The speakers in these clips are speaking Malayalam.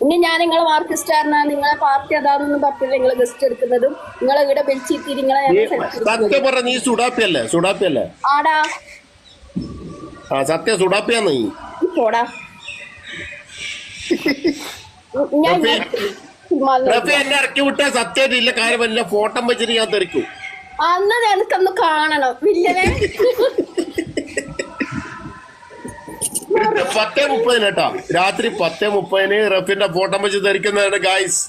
ഇനി ഞാൻ നിങ്ങളെ മാർക്ക് സ്റ്റാറിനാ നിങ്ങളെ പാർട്ടി അതാണെന്നും പറഞ്ഞില്ല നിങ്ങളെ ഗസ്റ്റ് എടുക്കുന്നതും നിങ്ങളെ ഇവിടെ വിളിച്ചിട്ട് നിങ്ങളെ സത്യം പറഞ്ഞ പറ നീ സുഡാപ്പിയല്ലേ? സുഡാപ്പിയല്ലേ? ആടാ. ആ സത്യം സുഡാപ്പിയാന്ന് നീ. പോടാ. ഞാൻ എന്നെ ഇറക്കി വിട്ടാ സത്യമായിട്ട് ഇല്ല കാര്യം ഫോട്ടോ വെച്ചിട്ട് ഞാൻ തെറിക്കും. അന്ന് എനിക്കൊന്ന് കാണണം. വില്ലനെ. പത്തേ മുപ്പതിന് കേട്ടോ. രാത്രി പത്തേ മുപ്പതിന് റഫിന്റെ ഫോട്ടോ വെച്ച് ധരിക്കുന്നതാണ് ഗായ്സ്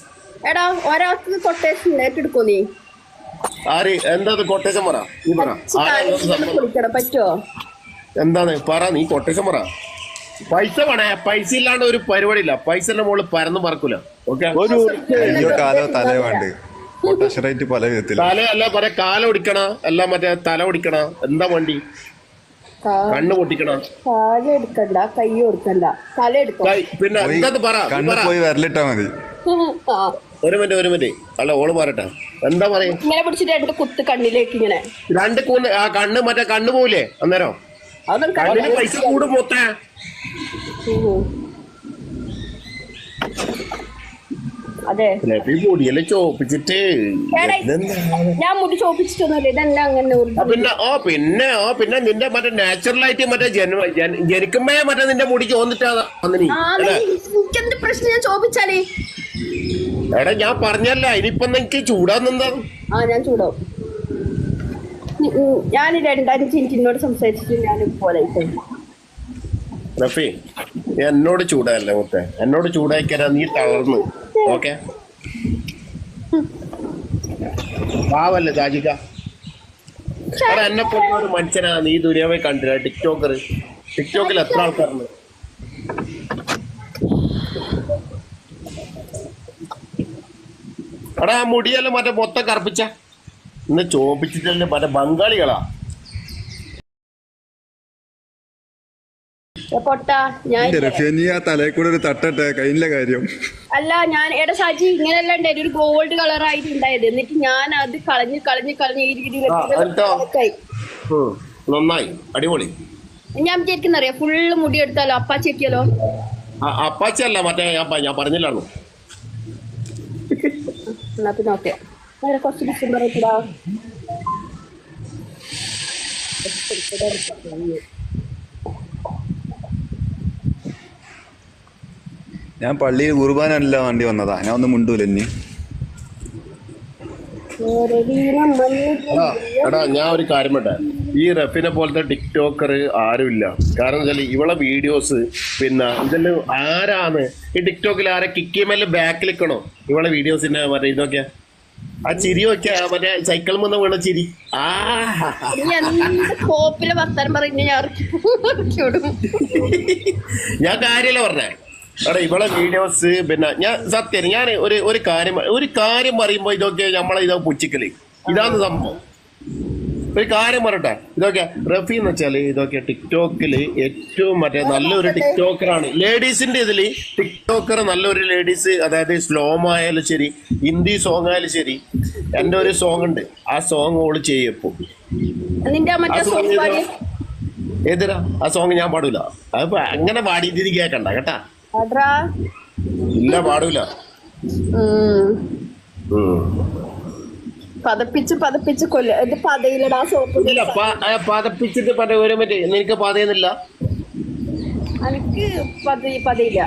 എടാ ഒരാൾക്ക് കൊട്ടേഷൻ ഏറ്റെടുക്കോ നീ? ആര്? എന്താ കൊട്ടേഷൻ പറ? നീ പറ. ആരാ ഇതൊന്ന് സംഭവം? കുളിക്കണം പറ്റോ എന്താണ്? പറ നീ കൊട്ടേഷൻ പറ. പൈസ വേണേ പൈസ ഇല്ലാണ്ട് ഒരു പരിപാടി ഇല്ല. പൈസന്റെ മുകളിൽ പരന്ന് പറക്കൂല. ഓക്കെ തല അല്ല പറയാ കാലം ഒടിക്കണ അല്ല മറ്റേ തല ഒടിക്കണ എന്താ വണ്ടി? കണ്ണ് പൊട്ടിക്കണം? കാല എടുക്കണ്ട കൈ കൊടുക്കണ്ട. തല എടുക്കോ കൈ- പിന്നെ പോയി എന്താ പറ നീ കണ്ണ്. പോയി വരലിട്ടാ മതി. ഒരു മിനിറ്റ് ഒരു മിനിറ്റ്. അല്ല ഓൾ പറയട്ടെ. എന്താ പറയാ? ഇങ്ങനെ പിടിച്ചിട്ട് രണ്ട് കുത്ത് കണ്ണിലേക്ക് ഇങ്ങനെ. രണ്ട് കൂന്ന് ആ കണ്ണ് മറ്റേ കണ്ണ് പോയില്ലേ അന്നേരം. കണ്ണിന് പൈസ കൂടും മൊത്തേ പൊടിയെല്ലാം ചോപ്പിച്ചിട്ട്. ഞാൻ മുടി ചോപ്പിച്ചിട്ടൊന്നുമില്ല ഇതെല്ലാം അങ്ങനെ പിന്നെ ഓ പിന്നെ ഓ പിന്നെ നിന്റെ മറ്റേ നാച്ചുറൽ ആയിട്ട് മറ്റേ ജന്മ ജന- ജനിക്കുമ്പേ മറ്റേ നിന്റെ മുടി ചോന്നിട്ടാ? പ്രശ്നം ഞാൻ ചോദിച്ചാലേ എടാ ഞാൻ പറഞ്ഞല്ല ഇനിയിപ്പൊ എനിക്ക് ചൂടാന്നെന്താ? ആ ഞാൻ ചൂടാവും. ഞാൻ രണ്ടായിരത്തി എനിക്ക് എന്നോട് സംസാരിച്ചിട്ട് ഞാൻ പോലെ റഫി എന്നോട് ചൂടായല്ലേ മുത്തേ? എന്നോട് ചൂടായിക്കാരാ നീ തളർന്നു. ഓക്കെ? പാവല്ലേ താജിക എടാ എന്നെ പൊട്ടൊരു ഒരു മനുഷ്യനാ നീ ദുര്യാവെ കണ്ടില്ല ടിക്ടോക്കർ ടിക്ടോക്കിൽ എത്ര ആൾക്കാരുണ്ട്? എടാ മുടിയല്ലേ മറ്റേ മൊത്തം കറുപ്പിച്ച. ഇന്ന് ചോപ്പിച്ചിട്ടല്ലേ മറ്റേ ബംഗാളികളാ. പൊട്ട. ഞാൻ തലയിൽ കൂടെ ഒരു തട്ടട്ടെ. കയ്യിലെ കാര്യം. അല്ല ഞാൻ എടാ സാജി ഇങ്ങനെയല്ല ഉണ്ടായത് ഒരു ഗോൾഡ് കളർ ആയിട്ട് ഉണ്ടായത് എന്നിട്ട് ഞാൻ അത് കളഞ്ഞ് കളഞ്ഞ് കളഞ്ഞ് ഈ രീതിയിൽ ആ, നന്നായി. അടിപൊളി. ഞാൻ വിചാരിക്കുന്നറിയാം? ഫുള്ള് മുടി എടുത്താലോ? അപ്പാ ചെക്കിയാലോ അപ്പാച്ചല്ല അപ്പാച്ചി അല്ല മറ്റേ ഞാൻ പറഞ്ഞില്ലാണോ എന്നാ പിന്നെ ഓക്കെ. കുറച്ച് ഡിസംബർ ഞാൻ പള്ളിയിൽ കുർബാനല്ല വണ്ടി വന്നതാ. ഞാൻ ഒന്നും മുണ്ടൂല ഇനി. എടാ, എടാ ഞാൻ ഒരു കാര്യം പറ്റേ ഈ റഫിനെ പോലത്തെ ടിക്ടോക്കർ ആരുമില്ല. കാരണം വെച്ചാൽ ഇവളെ വീഡിയോസ് പിന്നെ ഇതെല്ലാം ആരാണ്? ഈ ടിക്ടോക്കിൽ ആരെ ബാക്കിൽ നിൽക്കണോ ഇവളെ വീഡിയോസിന്റെ മറ്റേ ഇതൊക്കെ. ആ ചിരി ഒക്കെ മറ്റേ സൈക്കിൾ മുന്ന വീണ ചിരി. ആ. കോപ്പിലെ വർത്താനം ഞാൻ ഞാൻ കാര്യമല്ല പറഞ്ഞേ. എടാ ഇവളെ വീഡിയോസ് പിന്നെ ഞാൻ സത്യം ഞാൻ ഒരു ഒരു കാര്യം ഒരു കാര്യം പറയുമ്പോ ഇതൊക്കെ നമ്മളെ ഇതൊക്കെ പുച്ചിക്കൽ ഇതാണ് സംഭവം. ഒരു കാര്യം പറയട്ടെ ഇതൊക്കെ റഫി എന്ന് വെച്ചാൽ ഇതൊക്കെ ടിക്ടോക്കിൽ ഏറ്റവും മറ്റേ നല്ലൊരു ടിക്ടോക്കറാണ് ലേഡീസിന്റെ ഇതിൽ ടിക്ടോക്കർ നല്ലൊരു ലേഡീസ് അതായത് സ്ലോം ആയാലും ശരി ഹിന്ദി സോങ് ആയാലും ശരി എന്റെ ഒരു സോങ് ഉണ്ട്. ആ സോങ് ഓൾ ചെയ്യപ്പോ. ആ സോങ് ഏതിനാ? ആ സോങ് ഞാൻ പാടൂല. അതിപ്പോ അങ്ങനെ പാടിയിട്ട് കേക്കണ്ട കേട്ടാ? ഇല്ല പാടൂല. പതപ്പിച്ച് പതപ്പിച്ച് കൊല്ല. ഇത് പതയിലടാ സോപ്പ് ഇല്ല പതപ്പിച്ചിട്ട് പട ഒരു മറ്റേ നിനക്ക് പതയുന്നില്ല. എനിക്ക് പതി പതയില്ല.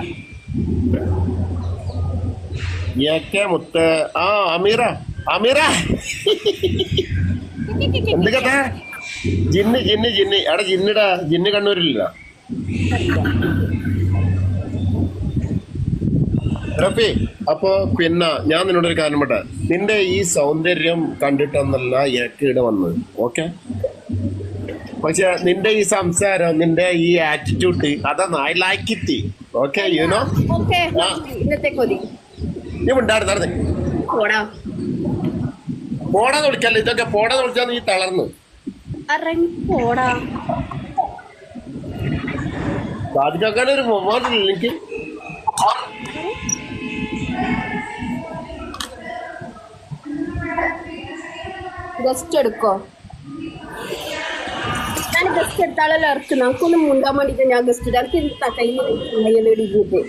മുത്ത ആ അമീറ അമീറ. എന്ത് കഥ ജിന്ന് ജിന്ന് ജിന്ന്. എടാ ജിന്നിടാ ജിന്ന് കണ്ണൂരില്ല റഫി അപ്പൊ പിന്നെ ഞാൻ നിന്നോട് ഒരു കാര്യം പെട്ടെ നിന്റെ ഈ സൗന്ദര്യം കണ്ടിട്ടൊന്നല്ല ഇരക്കീട് വന്നത് ഓക്കെ പക്ഷെ നിന്റെ ഈ സംസാരം നിന്റെ ഈ ആറ്റിറ്റ്യൂഡ് അതാണ് I like it okay you know നീ ഉണ്ടായിരുന്നു നടന്നേ. പോടാ. പോടാന്ന് വിളിക്കല്ല? ഇതൊക്കെ പോടാന്ന് വിളിച്ചാൽ നീ തളർന്നു. സാധിക്കാൻ ഒരു മൊമാറ്റില്ല എനിക്ക് ഗസ്റ്റ് എടുക്കോ ഞാൻ ഗസ്റ്റ് എടുത്താളല്ലോ ഇറക്കും നമുക്കൊന്നും മുണ്ടാൻ വേണ്ടിയിട്ട് ഞാൻ ഗസ്റ്റ് എനിക്ക് കയ്യിൽ ഇരുന്നിട്ട്